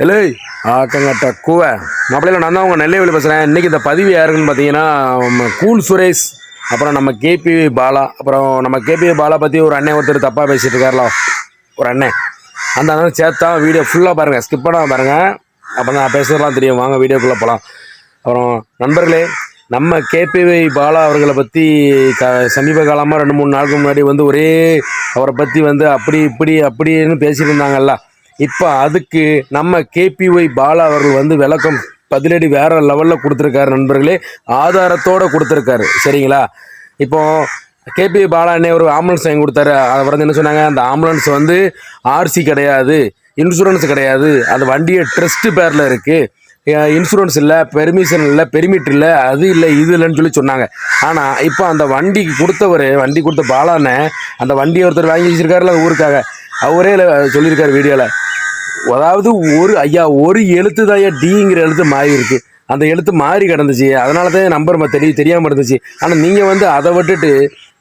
Hello ஆக்கங்கட்ட கூவை. மாப்பிள்ளையில் நான் தான் உங்கள் நெல்லைவில் பேசுகிறேன் இன்றைக்கி இந்த பதிவு யாருக்குன்னு பார்த்தீங்கன்னா கூல் சுரேஷ் அப்புறம் நம்ம கேபி பாலா அப்புறம் நம்ம கேபி பாலா பற்றி ஒரு அண்ணன் ஒருத்தர் தப்பாக பேசிட்டு இருக்கார்ல ஒரு அண்ணன். அந்த அண்ணன் சேர்த்தா வீடியோ ஃபுல்லாக பாருங்கள் ஸ்கிப் பண்ணாம பாருங்கள் அப்போ நான் பேசுறதுலாம் தெரியும். வாங்க வீடியோக்குள்ளே போகலாம் அப்புறம் நண்பர்களே நம்ம கேபிவை பாலா அவர்களை பற்றி க சமீப காலமாக ரெண்டு மூணு நாளுக்கு முன்னாடி வந்து ஒரே அவரை பற்றி வந்து அப்படி இப்படி அப்படின்னு பேசியிருந்தாங்கல்ல இருந்தாங்கல்ல. இப்போ அதுக்கு நம்ம கேபிஒய் பாலா அவர்கள் வந்து விளக்கம் பதிலடி வேற லெவலில் கொடுத்துருக்காரு நண்பர்களே. ஆதாரத்தோடு கொடுத்துருக்காரு. சரிங்களா? இப்போ கேபி பாலா அண்ணே ஒரு ஆம்புலன்ஸ் வாங்கி கொடுத்தாரு. அதை வந்து என்ன சொன்னாங்க? அந்த ஆம்புலன்ஸ் வந்து ஆர்சி கிடையாது இன்சூரன்ஸ் கிடையாது. அந்த வண்டியை ட்ரஸ்ட் பேரில் இருக்குது இன்சூரன்ஸ் இல்லை பெர்மிஷன் இல்லை பெர்மிட் இல்லை அது இல்லை இது இல்லைன்னு சொல்லி சொன்னாங்க. ஆனால் இப்போ அந்த வண்டிக்கு கொடுத்தவர் வண்டி கொடுத்த பாலான அந்த வண்டியை ஒருத்தர் வாங்கி வச்சுருக்காருல ஊருக்காக? அவரே சொல்லியிருக்காரு வீடியோவில் அதாவது ஒரு ஐயா ஒரு எழுத்து தான் ஐயா டிங்கிற எழுத்து மாறி இருக்கு. அந்த எழுத்து மாறி கிடந்துச்சு. அதனால தான் நம்பர் தெரிய தெரியாமல் இருந்துச்சு. ஆனால் நீங்கள் வந்து அதை விட்டுட்டு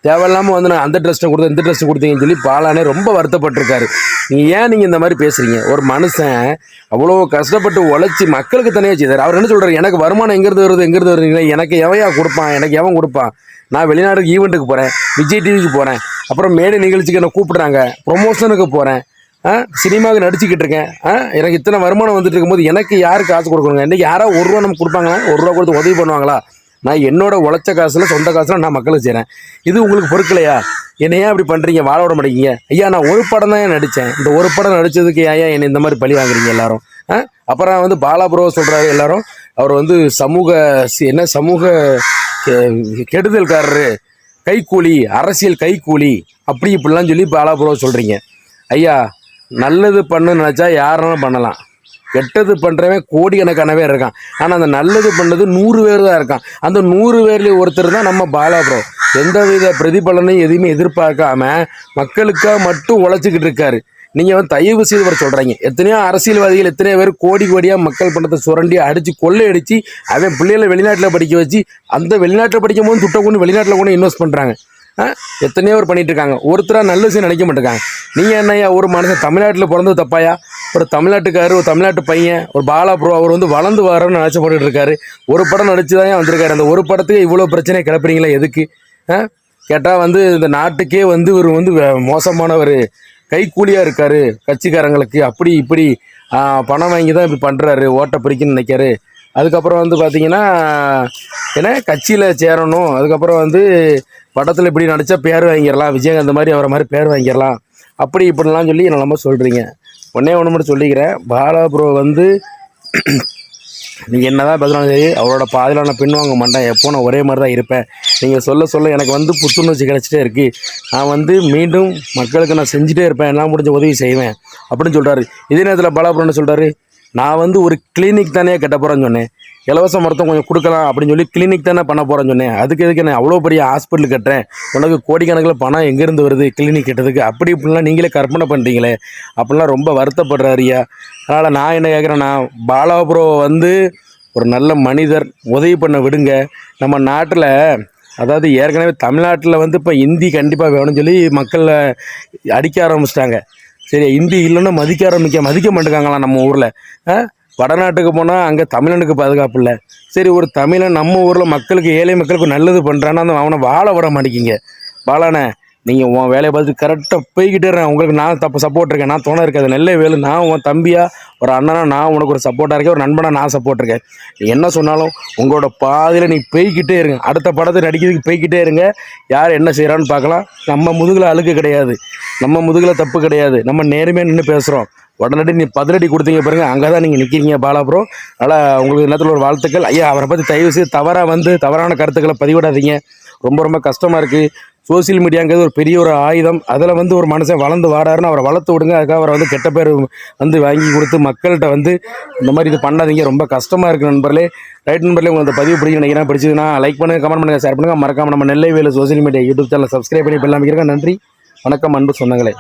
தேவையில்லாமல் வந்து நான் அந்த ட்ரெஸ்ட்டை கொடுத்து இந்த ட்ரெஸ்ட்டு கொடுத்தீங்கன்னு சொல்லி பாலானே ரொம்ப வருத்தப்பட்டிருக்காரு. நீங்கள் ஏன் நீங்கள் இந்த மாதிரி பேசுகிறீங்க ஒரு மனுஷன் அவ்வளோ கஷ்டப்பட்டு உழைச்சி மக்களுக்கு தனியாக செய்தார். அவர் என்ன சொல்கிறார் எனக்கு வருமானம் எங்கேருந்து வருது எங்கேருந்து வருதுங்களா எனக்கு எவையா கொடுப்பான் எனக்கு எவன் கொடுப்பான்? நான் வெளிநாட்டுக்கு ஈவெண்ட்டுக்கு போகிறேன் விஜய் டிவிக்கு போகிறேன் அப்புறம் மேடை நிகழ்ச்சிக்கு என்ன கூப்பிட்றாங்க? ப்ரொமோஷனுக்கு போகிறேன் ஆ? சினிமாவுக்கு நடிச்சுக்கிட்டு இருக்கேன். ஆ? எனக்கு இத்தனை வருமானம் வந்துட்டு இருக்கும்போது எனக்கு யார் காசு கொடுக்கணுங்க? இன்றைக்கி யாராவது ஒரு ரூபா நமக்கு கொடுப்பாங்களா? ஒரு ரூபா கொடுத்து உதவி பண்ணுவாங்களா? நான் என்னோட உழைச்ச காசில் சொந்த காசில் நான் மக்களுக்கு செய்கிறேன் இது உங்களுக்கு பொறுக்கலையா? என்னை ஏன் அப்படி பண்ணுறீங்க வாழ விட மாட்டேங்க ஐயா நான் ஒரு படம் தான் நடித்தேன் இந்த ஒரு படம் நடித்ததுக்கு ஐயா என்னை இந்த மாதிரி பழி வாங்குறீங்க எல்லாரும்? ஆ? அப்புறம் வந்து பாலாபுரோ சொல்கிறாரு எல்லாரும். அவர் வந்து சமூக என்ன சமூக கெ- கெடுதல்காரரு. கைக்கூலி அரசியல் கைக்கூலி அப்படி இப்படிலாம் சொல்லி பாலா சொல்கிறீங்க ஐயா நல்லது பண்ணு நினச்சா யாருனாலும் பண்ணலாம். கெட்டது பண்ணுறவன் கோடிக்கணக்கான பேர் இருக்கான். ஆனால் அந்த நல்லது பண்ணது நூறு பேர் தான் இருக்கான். அந்த நூறு பேர்லேயும் ஒருத்தர் தான் நம்ம பாலாபுரம். எந்தவித பிரதிபலனையும் எதையுமே எதிர்பார்க்காம மக்களுக்காக மட்டும் உழைச்சிக்கிட்டு இருக்காரு. நீங்கள் வந்து தயவு செய்து வர சொல்கிறீங்க எத்தனையோ அரசியல்வாதிகள் எத்தனையோ பேர் கோடி கோடியாக மக்கள் பணத்தை சுரண்டி அடித்து கொள்ளையடிச்சு அவன் பிள்ளைகளை வெளிநாட்டில் படிக்க வச்சு அந்த வெளிநாட்டில் படிக்கும் போது துட்டை கொண்டு வெளிநாட்டில் கொண்டு இன்வெஸ்ட் பண்ணுறாங்க ஆ? எத்தனையோ பேர் பண்ணிட்டு இருக்காங்க. ஒருத்தராக நல்ல விஷயம் நினைக்க மாட்டேங்காங்க. நீங்கள் என்னையா ஒரு மனுஷன் தமிழ்நாட்டில் பிறந்தது தப்பாயா? ஒரு தமிழ்நாட்டுக்காரு ஒரு தமிழ்நாட்டு பையன் ஒரு பாலா ப்ரோ அவர் வந்து வளர்ந்து வரணும்னு நினச்சப்பட்டு இருக்காரு. ஒரு படம் நடிச்சு தான் வந்திருக்காரு? அந்த ஒரு படத்துக்கு இவ்வளோ பிரச்சனை கிளப்புறீங்களா எதுக்கு? ஆ? கேட்டால் வந்து இந்த நாட்டுக்கே வந்து ஒரு வந்து மோசமானவர். மோசமான ஒரு கைக்கூலியாக இருக்காரு. கட்சிக்காரங்களுக்கு அப்படி இப்படி பணம் வாங்கி தான் இப்படி பண்ணுறாரு ஓட்டை பிரிக்கணும்னு நினைக்காரு. அதுக்கப்புறம் வந்து பார்த்தீங்கன்னா என்ன கட்சியில் சேரணும். அதுக்கப்புறம் வந்து படத்தில் இப்படி நடித்தா பேர் வாங்கிடலாம். விஜயகாந்த் மாதிரி அவரை மாதிரி பேர் வாங்கிடலாம். அப்படி இப்படிலாம் சொல்லி நம்ம சொல்கிறீங்க ஒன்றே ஒன்று மட்டும் சொல்லிக்கிறேன். பாலா ப்ரோ வந்து நீங்கள் என்ன தான் பதினாலும் சரி அவரோட பாதையில் நான் பின்வாங்க மாட்டேன். எப்போ நான் ஒரே மாதிரி தான் இருப்பேன். நீங்கள் சொல்ல சொல்ல எனக்கு வந்து புத்துணர்ச்சி கிடச்சிட்டே இருக்குது நான் வந்து மீண்டும் மக்களுக்கு நான் செஞ்சுட்டே இருப்பேன். எல்லாம் முடிஞ்ச உதவி செய்வேன். அப்படின்னு சொல்கிறாரு இதே நேரத்தில் பாலாபுரம் என்ன சொல்கிறாரு நான் வந்து ஒரு கிளினிக் தானே கட்ட போகிறேன்னு சொன்னேன். இலவச மருத்துவம் கொஞ்சம் கொடுக்கலாம் அப்படின்னு சொல்லி கிளினிக் தானே பண்ண போகிறேன்னு சொன்னேன். அதுக்கு எதுக்கு நான் அவ்வளோ பெரிய ஹாஸ்பிட்டல் கட்டுறேன்? உனக்கு கோடிக்கணக்கில் பணம் எங்கேருந்து வருது கிளினிக் கட்டுறதுக்கு? அப்படி இப்படிலாம் நீங்களே கற்பனை பண்ணுறீங்களே அப்படிலாம் ரொம்ப வருத்தப்படுறாருயா அதனால் நான் என்ன கேட்குறேன்னா பாலாபுரோவை வந்து ஒரு நல்ல மனிதர் உதவி பண்ண விடுங்க. நம்ம நாட்டில் அதாவது ஏற்கனவே தமிழ்நாட்டில் வந்து இப்போ ஹிந்தி கண்டிப்பாக வேணும்னு சொல்லி மக்களை அடிக்க ஆரம்பிச்சிட்டாங்க. சரி ஹிந்தி இல்லைன்னா மதிக்க ஆரம்பிக்க மதிக்க மாட்டேங்காங்களாம் நம்ம ஊரில்? வடநாட்டுக்கு போனால் அங்கே தமிழனுக்கு பாதுகாப்பு இல்லை. சரி ஒரு தமிழன் நம்ம ஊரில் மக்களுக்கு ஏழை மக்களுக்கு நல்லது பண்ணுறான்னா அந்த அவனை வாழ விட மாட்டேங்கிங்க பாலாண்ணே நீங்கள் உன் வேலையை பார்த்து கரெக்டாக போய்கிட்டே இருக்கேன் உங்களுக்கு நான் தப்பு சப்போர்ட் இருக்கேன். நான் துணை இருக்காது நெல்லை வேலு. நான் உன் தம்பியாக ஒரு அண்ணனாக நான் உனக்கு ஒரு சப்போர்ட்டாக இருக்கேன். ஒரு நண்பனாக நான் சப்போர்ட் இருக்கேன். நீ என்ன சொன்னாலும் உங்களோட பாதையில் நீ போய்கிட்டே இருங்க. அடுத்த படத்தை நடிக்கிறதுக்கு போய்கிட்டே இருங்க. யார் என்ன செய்கிறான்னு பார்க்கலாம். நம்ம முதுகில் அழுக்கு கிடையாது. நம்ம முதுகில் தப்பு கிடையாது. நம்ம நேர்மையாக நின்று பேசுகிறோம் உடனடி நீ பதிலடி கொடுத்தீங்க பாருங்க. அங்கே தான் நீங்கள் நிற்கிறீங்க பாலாபுரம் அதனால் உங்களுக்கு நேரத்தில் ஒரு வாழ்த்துக்கள். ஐயா அவரை பற்றி தயவு செய்து தவறாக வந்து தவறான கருத்துக்களை பதிவிடாதீங்க. ரொம்ப ரொம்ப கஷ்டமாக இருக்குது சோசியல் மீடியாங்கிறது ஒரு பெரிய ஒரு ஆயுதம். அதில் வந்து ஒரு மனுஷன் வளர்ந்து வாடாருன்னு அவரை வளர்த்து விடுங்க. அதுக்காக அவரை வந்து கெட்ட பேர் வந்து வாங்கி கொடுத்து மக்கள்கிட்ட வந்து இந்த மாதிரி இது பண்ணாதீங்க. ரொம்ப கஷ்டமாக இருக்குது நண்பர்களே. ரைட் நண்பர்களே உங்களுக்கு பதிவு பிடிக்கும் நினைக்கிறேன் பிடிச்சதுன்னா லைக் பண்ணுங்கள் கமெண்ட் பண்ணுங்கள் ஷேர் பண்ணுங்கள் மறக்காமல் நம்ம நெல்லை வேலை social media YouTube channel subscribe பண்ணி இப்போ நன்றி. வணக்கம் அன்பு சொன்னங்களே